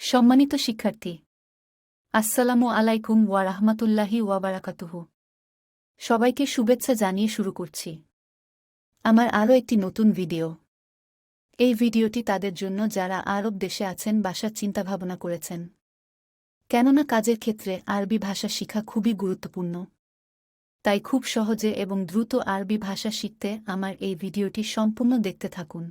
সম্মানিত শিক্ষার্থী, আসসালামু আলাইকুম ওয়া রাহমাতুল্লাহি ওয়া বারাকাতুহু। সবাইকে শুভেচ্ছা জানিয়ে শুরু করছি। আমার আরও একটি নতুন ভিডিও। এই ভিডিওটি তাদের জন্য যারা আরব দেশে আছেন বাসার চিন্তাভাবনা করেছেন। কেননা কাজের ক্ষেত্রে আরবি ভাষা শিখা খুবই গুরুত্বপূর্ণ। তাই খুব সহজে এবং দ্রুত আরবি ভাষা শিখতে আমার এই ভিডিওটি সম্পূর্ণ দেখতে থাকুন।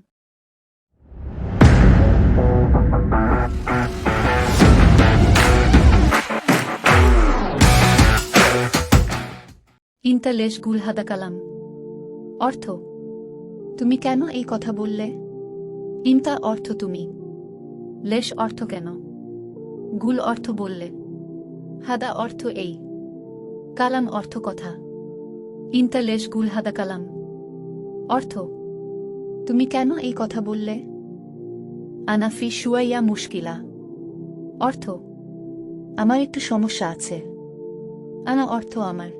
ইন্তা লেশ গুল হাদা কালাম। অর্থ, তুমি কেন এই কথা বললে? ইন্তা অর্থ তুমি। লেশ অর্থ কেন? গুল অর্থ বললে। হাদা অর্থ এই। কালাম অর্থ কথা। ইন্তা লেশ গুল হাদা কালাম। অর্থ, তুমি কেন এই কথা বললে? আনাফি শুয়াইয়া মুশকিলা। অর্থ, আমার একটু সমস্যা আছে। আনা অর্থ আমার।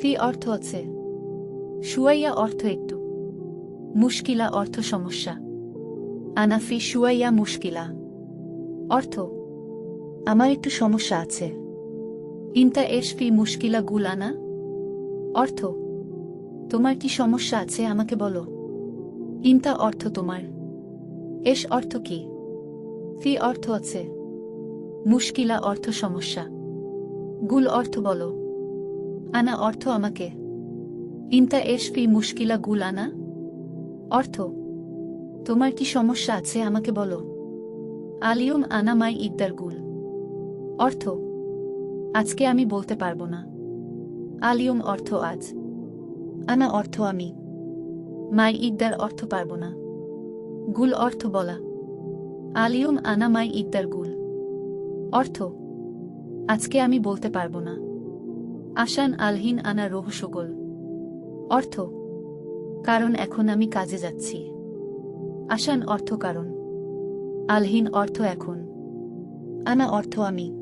ফি অর্থ আছে। শুয়াইয়া অর্থ একটু। মুশকিলা অর্থ সমস্যা। আনাফি শুয়াইয়া মুশকিলা। অর্থ, আমার একটু সমস্যা আছে। ইন্তা এস ফি মুশকিলা গুল আনা। অর্থ, তোমার কি সমস্যা আছে আমাকে বলো। ইন্তা অর্থ তোমার। এস অর্থ কি? ফি অর্থ আছে। মুশকিলা অর্থ সমস্যা। গুল অর্থ বলো। আনা অর্থ আমাকে। ইন্তা এস ফি মুশকিলা গুল আনা? অর্থ, তোমার কি সমস্যা আছে আমাকে বলো। আলিয়ম আনা মাই ইদ্দার গুল। অর্থ, আজকে আমি বলতে পারব না। আলিয়ম অর্থ আজ। আনা অর্থ আমি। মাই ইদ্দার অর্থ পারব না। গুল অর্থ বলা। আলিয়ম আনা মাই ইদ্দার গুল। অর্থ, আজকে আমি বলতে পারব না। আশান আলহিন আনা রহস্যগোল অর্থ, কারণ এখন আমি কাজে যাচ্ছি। আসান অর্থ, কারণ। আলহীন অর্থ, এখন। আনা অর্থ, আমি।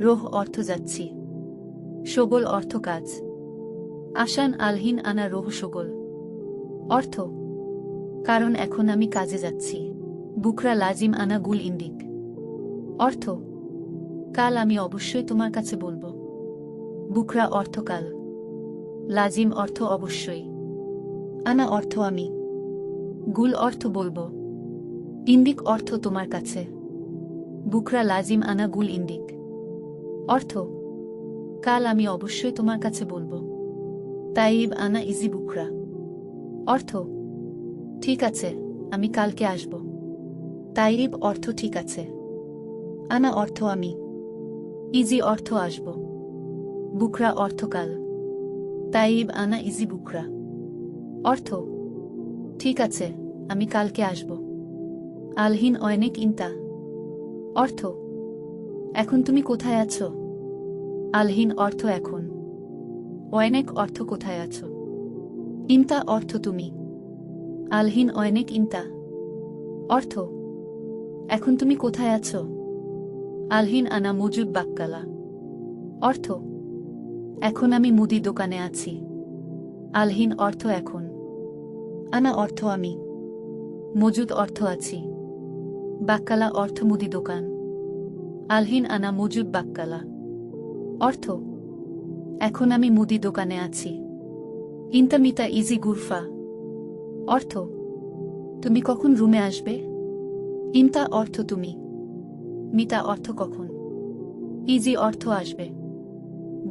রোহ অর্থ, যাচ্ছি। সগোল অর্থ, কাজ। আসান আলহীন আনা রহস্যগোল অর্থ, কারণ এখন আমি কাজে যাচ্ছি। বুকরা লাজিম আনা গুল ইন্দিক। অর্থ, কাল আমি অবশ্যই তোমার কাছে বলব। বুকরা অর্থকাল। লাজিম অর্থ অবশ্যই। আনা অর্থ আমি। গুল অর্থ বলব। ইন্দিক অর্থ তোমার কাছে। বুকরা লাজিম আনা গুল ইন্দিক। অর্থ, কাল আমি অবশ্যই তোমার কাছে বলব। তাইব আনা ইজি বুকরা অর্থ, ঠিক আছে, আমি কালকে আসব। তাইব অর্থ ঠিক আছে। আনা অর্থ আমি। ইজি অর্থ আসব। বুকরা অর্থকাল। তাইব আনা ইজি বুকরা অর্থ, ঠিক আছে, আমি কালকে আসব। আলহিন অনেক ইন্তা। অর্থ, এখন তুমি কোথায় আছো? আলহিন অর্থ এখন। অনেক অর্থ কোথায় আছো? ইন্তা অর্থ তুমি। আলহিন অনেক ইন্তা। অর্থ, এখন তুমি কোথায় আছো? আলহিন আনা মজুদ বাক্কালা। অর্থ এখন আমি মুদি দোকানে আছি। আলহীন অর্থ এখন। আনা অর্থ আমি। মজুদ অর্থ আছি। বাক্কালা অর্থ মুদি দোকান। আলহিন আনা মজুদ বাক্কালা। অর্থ, এখন আমি মুদি দোকানে আছি। ইন্তামিতা ইজি গুরফা। অর্থ, তুমি কখন রুমে আসবে? ইন্তা অর্থ তুমি। মিতা অর্থ কখন? ইজি অর্থ আসবে।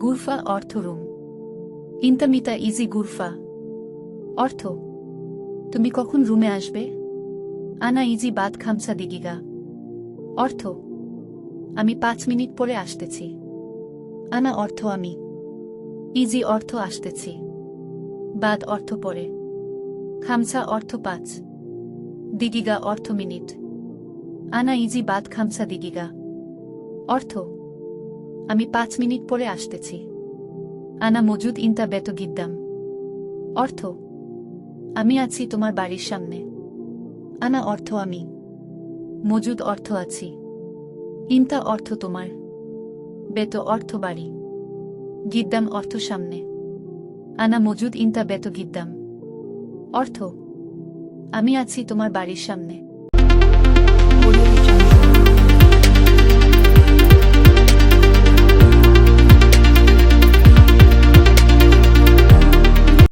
গুরফা অর্থ রুম। ইন্তামিতা ইজি গুরফা। অর্থ, তুমি কখন রুমে আসবে? আনা ইজি বাদ খামসা দিগিগা। অর্থ, আমি পাঁচ মিনিট পরে আসতেছি। আনা অর্থ, আমি ইজি অর্থ আসতেছি। বাদ অর্থ পরে। খামসা অর্থ পাঁচ। দিগিগা অর্থ মিনিট। আনা ইজি বাদ খামসা দিগিগা। অর্থ আমি পাঁচ মিনিট পরে আসতেছি। আনা মজুদ ইন্তা বেত গিদ্দাম। অর্থ, আমি আছি তোমার বাড়ির সামনে। আনা অর্থ, আমি। মজুদ অর্থ, আছি। ইন্তা অর্থ, তোমার। বেত অর্থ, বাড়ি। গিদ্দাম অর্থ, সামনে। আনা মজুদ ইন্তা বেত গিদ্দাম। অর্থ, আমি আছি তোমার বাড়ির সামনে।